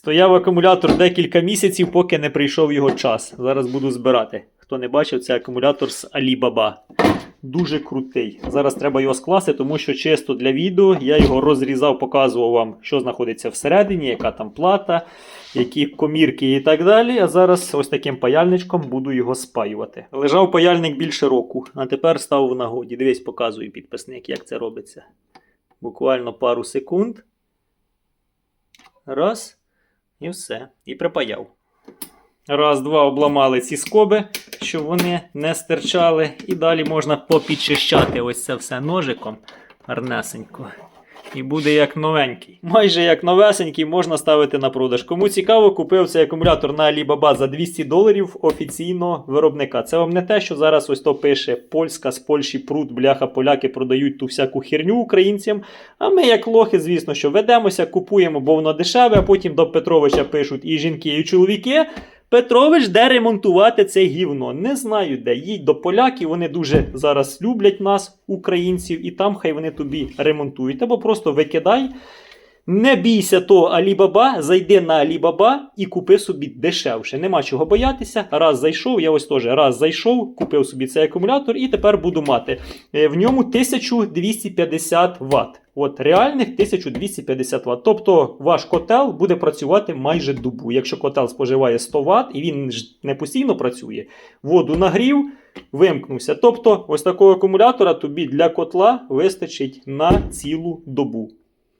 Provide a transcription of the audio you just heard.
Стояв акумулятор декілька місяців, поки не прийшов його час. Зараз буду збирати. Хто не бачив, це акумулятор з Alibaba. Дуже крутий. Зараз треба його скласти, тому що чисто для відео я його розрізав, показував вам, що знаходиться всередині, яка там плата, які комірки і так далі. А зараз ось таким паяльничком буду його спаювати. Лежав паяльник більше року, а тепер став в нагоді. Дивись, показую підписник, як це робиться. Буквально пару секунд. Раз. І все. І припаяв. Раз, два, обламали ці скоби, щоб вони не стирчали. І далі можна попідчищати ось це все ножиком гарнесенько. І буде як новенький. Майже як новесенький можна ставити на продаж. Кому цікаво, купив цей акумулятор на Alibaba за 200 доларів офіційного виробника. Це вам не те, що зараз ось то пише Польська з Польщі пруд, бляха, поляки продають ту всяку херню українцям. А ми, як лохи, звісно, що ведемося, купуємо, бо воно дешеве, а потім до Петровича пишуть і жінки, і чоловіки. Петрович, де ремонтувати це гівно? Не знаю де. Їдь до поляків, вони дуже зараз люблять нас, українців, і там хай вони тобі ремонтують. Або просто викидай. Не бійся того Алібаба, зайди на Алібаба і купи собі дешевше. Нема чого боятися. Раз зайшов, я ось теж раз зайшов, купив собі цей акумулятор і тепер буду мати. Е, В ньому 1250 Вт. От реальних 1250 Вт. Тобто ваш котел буде працювати майже добу. Якщо котел споживає 100 Вт і він не постійно працює, воду нагрів, вимкнувся. Тобто, ось такого акумулятора тобі для котла вистачить на цілу добу.